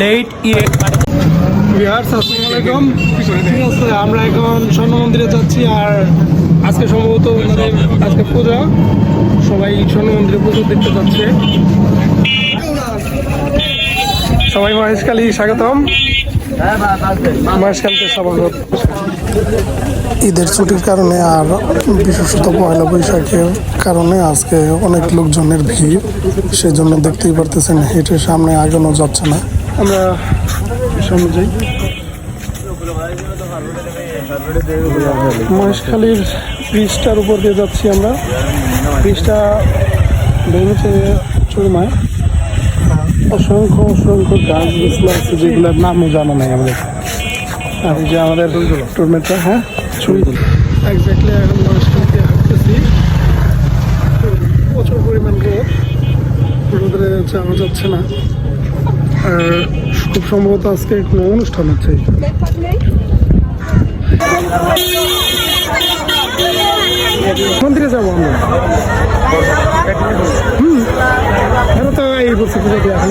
Late ইয়ে বিহার আসসালামু আলাইকুম। ঠিক আছে আমরা এখন স্বর্ণ মন্দিরে যাচ্ছি আর আজকে সম্ভবত আজকে পূজা। সবাই স্বর্ণ মন্দিরে পুজো দেখতে যাচ্ছে। সবাই মহেশকালী স্বাগতম। মহেশকালীতে স্বাগত। ঈদের ছুটির কারণে আর বিশেষত পয়লা বৈশাখের কারণে আজকে অনেক লোকজনের ভিড় সেজন্য দেখতেই পারতেছেন হেঁটে সামনে আগানো যাচ্ছে না। আমরা সামনে মহেশখালীর ব্রিজটার উপর দিয়ে যাচ্ছি আমরা। ব্রিজটা ভেঙেছে চুরমায়। অসংখ্য অসংখ্য গাছ গাছলা আছে যেগুলোর নামও জানা নাই আমাদের। আর যে আমাদের টুরমেটটা হ্যাঁ? ছুরি। এক্স্যাক্টলি এখন মহেশখালীতে হাঁটতেছি। প্রচুর পরিমাণ রোদ। রোদে যাওয়া যাচ্ছে না। খুব সম্ভবত আজকে কোনো অনুষ্ঠান হচ্ছে মন্দিরে যাব আমরা? হুম। এরা তো এই বলছে পুজো দিয়ে এখন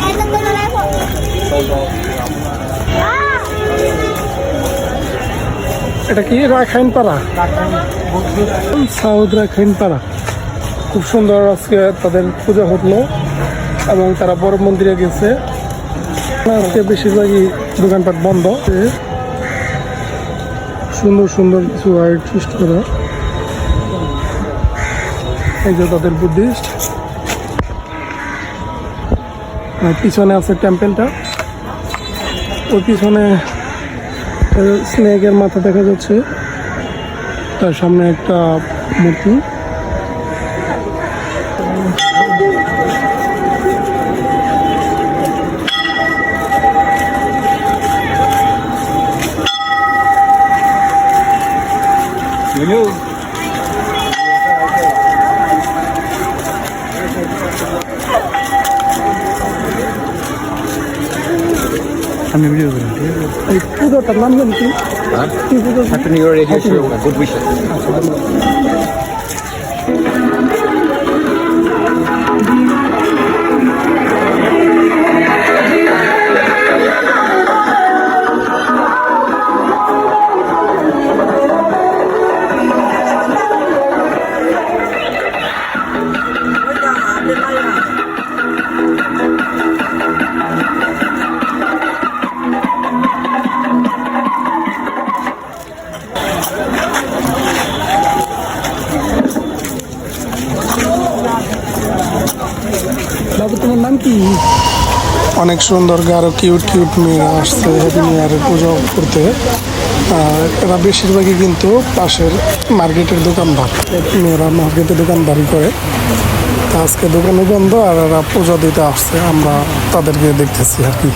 এটা কি? রাখাইন পাড়া সাউথ রাখাইন পাড়া খুব সুন্দর আজকে তাদের পূজা হলো এবং তারা বড় মন্দিরে গেছে। আজকে বেশিরভাগই দোকানপাট বন্ধ। সুন্দর সুন্দর কিছু আর্টিস্ট করা। এই যে তাদের বুদ্ধিস্ট পিছনে আছে টেম্পেলটা ওর পিছনে স্নেকের মাথা দেখা যাচ্ছে। তার সামনে একটা মূর্তি। আমি ভিডিও করি। এই পুজোটার নাম জানি কি? কি পুজো? Happy new year radio show good wishes নাম কি? অনেক সুন্দর গারো কিউট কিউট মেয়েরা আসছে হ্যাপি নিউ ইয়ারের পুজো করতে। আর এরা বেশিরভাগই কিন্তু পাশের মার্কেটের দোকানদার। মেয়েরা মার্কেটে দোকানদারি করে। আজকে দোকানও বন্ধ আর এরা পুজো দিতে আসছে। আমরা তাদেরকে দেখতেছি আর কি।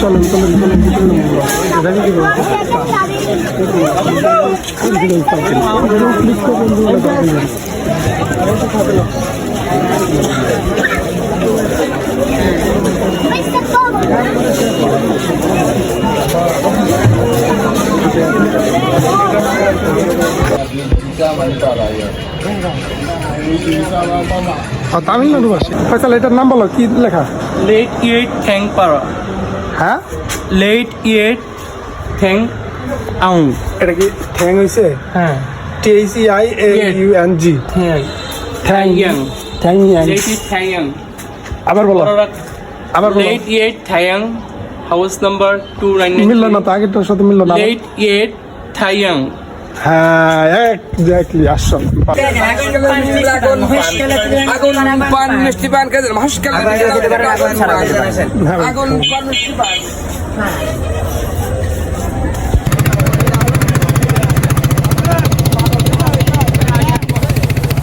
চলেন চলেন চলেন। আর তামিলনাড়ু আসে ফয়সাল এটার নাম বলো কি লেখা eat thang para. হ্যাঁ Late eat thang aung. এটা কি ঠ্যাং হয়েছে হ্যাঁ T E I A U N G থ্যাং ঠ্যাং yang. ঠ্যাং Late eat thang yang. আবার বলো আবার বলো Late eat thang. House number মিললো না 299. তো আগেরটার সাথে মিললো না Late eat thang. হ্যাঁ পান মিষ্টি পান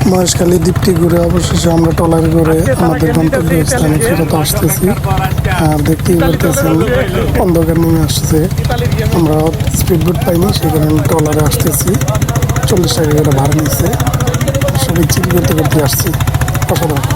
মহেশখালী দ্বীপটি ঘুরে অবশেষে আমরা টলার ঘুরে আমাদের গন্তব্য স্থানে ফেরত আসতেছি। আর দেখতেই পারতেছেন অন্ধকার নেমে আসছে। আমরা স্পিড বুট পাইনি সেই কারণে ট্রলারে আসতেছি। চল্লিশ টাকা করে ভাড়া নিচ্ছে সবাই চিল করতে করতে আসছি। অসাধারণ।